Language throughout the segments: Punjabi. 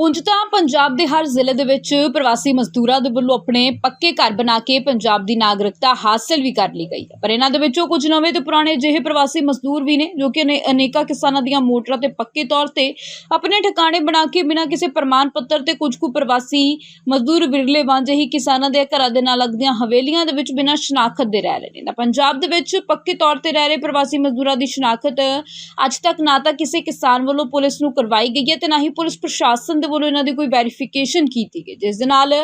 ਉਂਝ ਤਾਂ ਪੰਜਾਬ ਦੇ ਹਰ ਜ਼ਿਲ੍ਹੇ ਦੇ ਵਿੱਚ ਪ੍ਰਵਾਸੀ ਮਜ਼ਦੂਰਾਂ ਦੇ ਵੱਲੋਂ ਆਪਣੇ ਪੱਕੇ ਘਰ ਬਣਾ ਕੇ ਪੰਜਾਬ ਦੀ ਨਾਗਰਿਕਤਾ ਹਾਸਲ ਵੀ ਕਰ ਲਈ ਗਈ ਹੈ। ਪਰ ਇਹਨਾਂ ਦੇ ਵਿੱਚੋਂ ਕੁਝ ਨਵੇਂ ਤੇ ਪੁਰਾਣੇ ਜਿਹੇ ਪ੍ਰਵਾਸੀ ਮਜ਼ਦੂਰ ਵੀ ਨੇ, ਜੋ ਕਿ ਅਨੇ- ਅਨੇਕਾਂ ਕਿਸਾਨਾਂ ਦੀਆਂ ਮੋਟਰਾਂ ਤੇ ਪੱਕੇ ਤੌਰ ਤੇ ਆਪਣੇ ਠਿਕਾਣੇ ਬਣਾ ਕੇ ਬਿਨਾਂ ਕਿਸੇ ਪ੍ਰਮਾਣ ਪੱਤਰ ਤੇ ਕੁਝ ਕੁ ਪ੍ਰਵਾਸੀ ਮਜ਼ਦੂਰ ਵਿਰਲੇ ਵਾਂਝੇ ਹੀ ਕਿਸਾਨਾਂ ਦੇ ਘਰਾਂ ਦੇ ਨਾਲ ਲੱਗਦੀਆਂ ਹਵੇਲੀਆਂ ਦੇ ਵਿੱਚ ਬਿਨਾਂ ਸ਼ਨਾਖਤ ਦੇ ਰਹਿ ਰਹੇ ਨੇ। ਤਾਂ ਪੰਜਾਬ ਦੇ ਵਿੱਚ ਪੱਕੇ ਤੌਰ ਤੇ ਰਹਿ ਰਹੇ ਪ੍ਰਵਾਸੀ ਮਜ਼ਦੂਰਾਂ ਦੀ ਸ਼ਨਾਖਤ ਅੱਜ ਤੱਕ ਨਾ ਤਾਂ ਕਿਸੇ ਕਿਸਾਨ ਵੱਲੋਂ ਪੁਲਿਸ ਨੂੰ ਕਰਵਾਈ ਗਈ ਹੈ ਤੇ ਨਾ ਹੀ ਪੁਲਿਸ ਪ੍ਰਸ਼ਾਸਨ ਦੇ ਵੱਲੋਂ ਇਹਨਾਂ ਦੀ ਕੋਈ ਵੈਰੀਫਿਕੇਸ਼ਨ ਕੀਤੀ ਗਈ, ਜਿਸ ਦੇ ਨਾਲ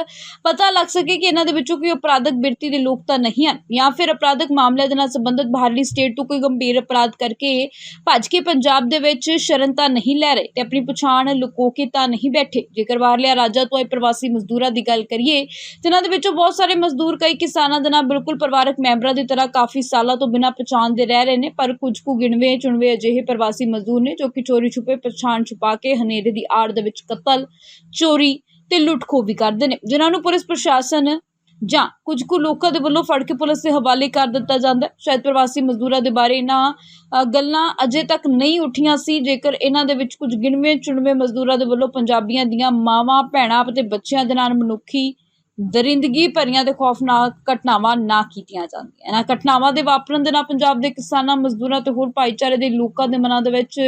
ਪਤਾ ਲੱਗ ਸਕੇ ਕਿ ਇਹਨਾਂ ਦੇ ਵਿੱਚੋਂ ਕੋਈ ਅਪਰਾਧਕ ਬਿਰਤੀ ਦੇ ਲੋਕ ਤਾਂ ਨਹੀਂ ਹਨ, ਜਾਂ ਫਿਰ ਅਪਰਾਧਕ ਮਾਮਲਿਆਂ ਦੇ ਨਾਲ ਸੰਬੰਧਿਤ ਬਾਹਰਲੀ ਸਟੇਟ ਤੋਂ ਕੋਈ ਗੰਭੀਰ ਅਪਰਾਧ ਕਰਕੇ ਭੱਜ ਕੇ ਪੰਜਾਬ ਦੇ ਵਿੱਚ ਸ਼ਰਨ ਤਾਂ ਨਹੀਂ ਲੈ ਰਹੇ ਤੇ ਆਪਣੀ ਪਛਾਣ ਲੁਕੋ ਕੇ ਤਾਂ ਨਹੀਂ ਬੈਠੇ। ਜੇਕਰ ਬਾਹਰਲੇ ਰਾਜਾਂ ਤੋਂ ਆਏ ਪ੍ਰਵਾਸੀ ਮਜ਼ਦੂਰਾਂ ਦੀ ਗੱਲ ਕਰੀਏ, ਤੇ ਇਹਨਾਂ ਦੇ ਵਿੱਚੋਂ ਬਹੁਤ ਸਾਰੇ ਮਜ਼ਦੂਰ ਕਈ ਕਿਸਾਨਾਂ ਦੇ ਨਾਲ ਬਿਲਕੁਲ ਪਰਿਵਾਰਕ ਮੈਂਬਰਾਂ ਦੀ ਤਰ੍ਹਾਂ ਕਾਫੀ ਸਾਲਾਂ ਤੋਂ ਬਿਨਾਂ ਪਛਾਣ ਦੇ ਰਹਿ ਰਹੇ ਨੇ, ਪਰ ਕੁਝ ਕੁ ਗਿਣਵੇਂ ਚੁਣਵੇਂ ਅਜਿਹੇ ਪ੍ਰਵਾਸੀ ਮਜ਼ਦੂਰ ਨੇ ਜੋ ਕਿ ਚੋਰੀ ਛੁਪੇ ਪਛਾਣ ਛੁਪਾ ਕੇ ਹਨੇਰੇ ਦੀ ਆੜ ਦੇ ਵਿੱਚ ਕਤਲ ਚੋਰੀ ਤੇ ਲੁੱਟਖੋ ਵੀ ਕਰਦੇ ਨੇ। ਜਿਨ੍ਹਾਂ ਨੂੰ ਪੁਲਿਸ ਪ੍ਰਸ਼ਾਸਨ ਜਾਂ ਕੁਝ ਕੁ ਲੋਕਾਂ ਦੇ ਵੱਲੋਂ ਫੜ ਕੇ ਪੁਲਿਸ ਦੇ ਹਵਾਲੇ ਕਰ ਦਿੱਤਾ ਜਾਂਦਾ ਸ਼ਾਇਦ ਪ੍ਰਵਾਸੀ ਮਜ਼ਦੂਰਾਂ ਦੇ ਬਾਰੇ ਇਹਨਾਂ ਗੱਲਾਂ ਅਜੇ ਤੱਕ ਨਹੀਂ ਉੱਠੀਆਂ ਸੀ। ਜੇਕਰ ਇਹਨਾਂ ਦੇ ਵਿੱਚ ਕੁਝ ਗਿਣਵੇਂ ਚੁਣਵੇਂ ਮਜ਼ਦੂਰਾਂ ਦੇ ਵੱਲੋਂ ਪੰਜਾਬੀਆਂ ਦੀਆਂ ਮਾਵਾਂ, ਭੈਣਾਂ ਅਤੇ ਬੱਚਿਆਂ ਦੇ ਨਾਲ ਮਨੁੱਖੀ ਦਰਿੰਦਗੀ ਭਰੀਆਂ ਤੇ ਖੌਫਨਾਕ ਘਟਨਾਵਾਂ ਨਾ ਕੀਤੀਆਂ ਜਾਂਦੀਆਂ। ਇਹਨਾਂ ਘਟਨਾਵਾਂ ਦੇ ਵਾਪਰਨ ਦੇ ਨਾਲ ਪੰਜਾਬ ਦੇ ਕਿਸਾਨਾਂ, ਮਜ਼ਦੂਰਾਂ ਤੇ ਹੋਰ ਭਾਈਚਾਰੇ ਦੇ ਲੋਕਾਂ ਦੇ ਮਨਾਂ ਦੇ ਵਿੱਚ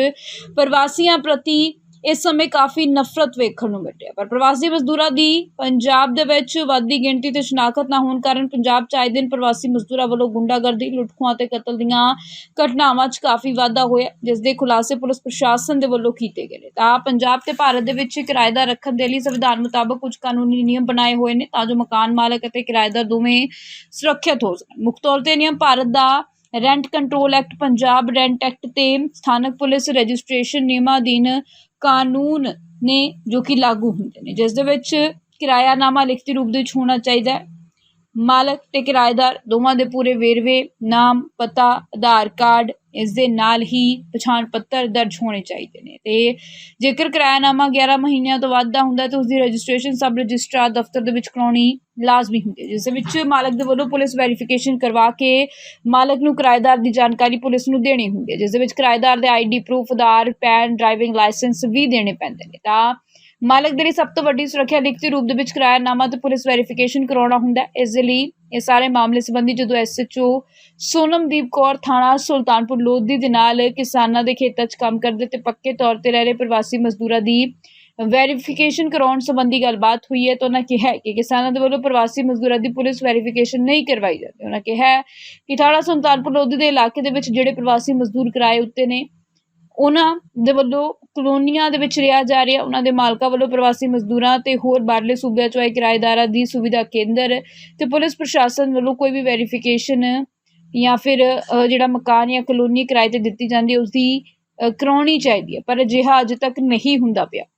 ਪ੍ਰਵਾਸੀਆਂ ਪ੍ਰਤੀ ਇਸ ਸਮੇਂ ਕਾਫੀ ਨਫ਼ਰਤ ਵੇਖਣ ਨੂੰ ਮਿਲਿਆ। ਪਰ ਪ੍ਰਵਾਸੀ ਮਜ਼ਦੂਰਾਂ ਦੀ ਪੰਜਾਬ ਦੇ ਵਿੱਚ ਵੱਧਦੀ ਗਿਣਤੀ ਤੇ ਸ਼ਨਾਖਤ ਨਾ ਹੋਣ ਕਾਰਨ ਪੰਜਾਬ 'ਚ ਆਏ ਦਿਨ ਪ੍ਰਵਾਸੀ ਮਜ਼ਦੂਰਾਂ ਵੱਲੋਂ ਗੁੰਡਾਗਰਦੀ ਲੁੱਟਖੋਆਂ ਤੇ ਕਤਲ ਦੀਆਂ ਘਟਨਾਵਾਂ 'ਚ ਕਾਫੀ ਵਾਧਾ ਹੋਇਆ, ਜਿਸ ਦੇ ਖੁਲਾਸੇ ਪੁਲਿਸ ਪ੍ਰਸ਼ਾਸਨ ਦੇ ਵੱਲੋਂ ਕੀਤੇ ਗਏ ਨੇ। ਤਾਂ ਪੰਜਾਬ ਤੇ ਭਾਰਤ ਦੇ ਵਿੱਚ ਕਿਰਾਏਦਾਰ ਰੱਖਣ ਦੇ ਲਈ ਸੰਵਿਧਾਨ ਮੁਤਾਬਕ ਕੁਝ ਕਾਨੂੰਨੀ ਨਿਯਮ ਬਣਾਏ ਹੋਏ ਨੇ ਤਾਂ ਜੋ ਮਕਾਨ ਮਾਲਕ ਅਤੇ ਕਿਰਾਏਦਾਰ ਦੋਵੇਂ ਸੁਰੱਖਿਅਤ ਹੋ ਸਕਣ। ਮੁੱਖ ਤੌਰ ਤੇ ਇਹ ਨਿਯਮ ਭਾਰਤ ਦਾ rent control act Punjab rent act ਤੇ ਸਥਾਨਕ ਪੁਲਿਸ ਰਜਿਸਟ੍ਰੇਸ਼ਨ ਨਿਯਮਾਂ ਅਧੀਨ ਕਾਨੂੰਨ ਨੇ ਜੋ ਕਿ ਲਾਗੂ ਹੁੰਦੇ ਨੇ, ਜਿਸ ਦੇ ਵਿੱਚ ਕਿਰਾਇਆਨਾਮਾ ਲਿਖਤੀ ਰੂਪ ਦੇ ਵਿੱਚ ਹੋਣਾ ਚਾਹੀਦਾ ਹੈ। ਮਾਲਕ ਤੇ ਕਿਰਾਏਦਾਰ ਦੋਵਾਂ ਦੇ ਪੂਰੇ ਵੇਰਵੇ, ਨਾਮ, ਪਤਾ, ਆਧਾਰ ਕਾਰਡ ਇਸ ਦੇ ਨਾਲ ਹੀ ਪਛਾਣ ਪੱਤਰ ਦਰਜ ਹੋਣੇ ਚਾਹੀਦੇ ਨੇ। ਤੇ ਜੇਕਰ ਕਿਰਾਇਆਨਾਮਾ 11 ਮਹੀਨਿਆਂ ਤੋਂ ਵੱਧ ਦਾ ਹੁੰਦਾ ਤਾਂ ਉਸ ਦੀ ਰਜਿਸਟ੍ਰੇਸ਼ਨ ਸਬ ਰਜਿਸਟਰਾਰ ਦਫ਼ਤਰ ਦੇ ਵਿੱਚ ਕਰਾਉਣੀ ਲਾਜ਼ਮੀ ਹੁੰਦੀ ਹੈ, ਜਿਸ ਦੇ ਵਿੱਚ ਮਾਲਕ ਦੇ ਵੱਲੋਂ ਪੁਲਿਸ ਵੈਰੀਫਿਕੇਸ਼ਨ ਕਰਵਾ ਕੇ ਮਾਲਕ ਨੂੰ ਕਿਰਾਏਦਾਰ ਦੀ ਜਾਣਕਾਰੀ ਪੁਲਿਸ ਨੂੰ ਦੇਣੀ ਹੁੰਦੀ ਹੈ, ਜਿਸ ਦੇ ਵਿੱਚ ਕਿਰਾਏਦਾਰ ਦੇ ID proof Aadhaar, PAN driving licence ਵੀ ਦੇਣੇ ਪੈਂਦੇ ਨੇ। ਤਾਂ ਮਾਲਕ ਦੇ ਲਈ ਸਭ ਤੋਂ ਵੱਡੀ ਸੁਰੱਖਿਆ ਲਿਖਤੀ ਰੂਪ ਦੇ ਵਿੱਚ ਕਿਰਾਇਆਨਾਮਾ ਤੇ ਪੁਲਿਸ ਵੈਰੀਫਿਕੇਸ਼ਨ ਕਰਾਉਣਾ ਹੁੰਦਾ ਹੈ, ਇਸ ਦੇ ਲਈ ਇਹ ਸਾਰੇ ਮਾਮਲੇ ਸੰਬੰਧੀ ਜਦੋਂ ਐਸਐਚਓ ਸੋਨਮਦੀਪ ਕੌਰ ਥਾਣਾ ਸੁਲਤਾਨਪੁਰ ਲੋਧੀ ਦੇ ਨਾਲ ਕਿਸਾਨਾਂ ਦੇ ਖੇਤਾਂ 'ਚ ਕੰਮ ਕਰਦੇ ਤੇ ਪੱਕੇ ਤੌਰ ਤੇ ਰਹਿ ਰਹੇ ਪ੍ਰਵਾਸੀ ਮਜ਼ਦੂਰਾਂ ਦੀ ਵੈਰੀਫਿਕੇਸ਼ਨ ਕਰਾਉਣ ਸੰਬੰਧੀ ਗੱਲਬਾਤ ਹੋਈ ਹੈ ਤਾਂ ਉਹਨਾਂ ਕਿਹਾ ਕਿ ਕਿਸਾਨਾਂ ਦੇ ਵੱਲੋਂ ਪ੍ਰਵਾਸੀ ਮਜ਼ਦੂਰਾਂ ਦੀ ਪੁਲਿਸ ਵੈਰੀਫਿਕੇਸ਼ਨ ਨਹੀਂ ਕਰਵਾਈ ਜਾਂਦੀ। ਉਹਨਾਂ ਕਿਹਾ ਕਿ ਥਾਣਾ ਸੁਲਤਾਨਪੁਰ ਲੋਧੀ ਦੇ ਇਲਾਕੇ ਦੇ ਵਿੱਚ ਜਿਹੜੇ ਪ੍ਰਵਾਸੀ ਮਜ਼ਦੂਰ ਕਿਰਾਏ ਉੱਤੇ ਨੇ ਉਹਨਾਂ ਦੇ ਵੱਲੋਂ ਕਲੋਨੀਆਂ ਦੇ ਵਿੱਚ ਰਿਹਾ ਜਾ ਰਿਹਾ, ਉਹਨਾਂ ਦੇ ਮਾਲਕਾਂ ਵੱਲੋਂ ਪ੍ਰਵਾਸੀ ਮਜ਼ਦੂਰਾਂ ਤੇ ਹੋਰ ਬਾਹਰਲੇ ਸੂਬਿਆਂ ਚੋਂ ਆਏ ਕਿਰਾਏਦਾਰਾਂ ਦੀ ਸੁਵਿਧਾ ਕੇਂਦਰ ਤੇ ਪੁਲਿਸ ਪ੍ਰਸ਼ਾਸਨ ਵੱਲੋਂ ਕੋਈ ਵੀ ਵੈਰੀਫਿਕੇਸ਼ਨ ਜਾਂ ਫਿਰ ਜਿਹੜਾ ਮਕਾਨ ਜਾਂ ਕਲੋਨੀ ਕਿਰਾਏ ਤੇ ਦਿੱਤੀ ਜਾਂਦੀ ਹੈ ਉਸ ਦੀ ਕਰਾਉਣੀ ਚਾਹੀਦੀ ਹੈ, ਪਰ ਅਜਿਹਾ ਅਜੇ ਤੱਕ ਨਹੀਂ ਹੁੰਦਾ ਪਿਆ।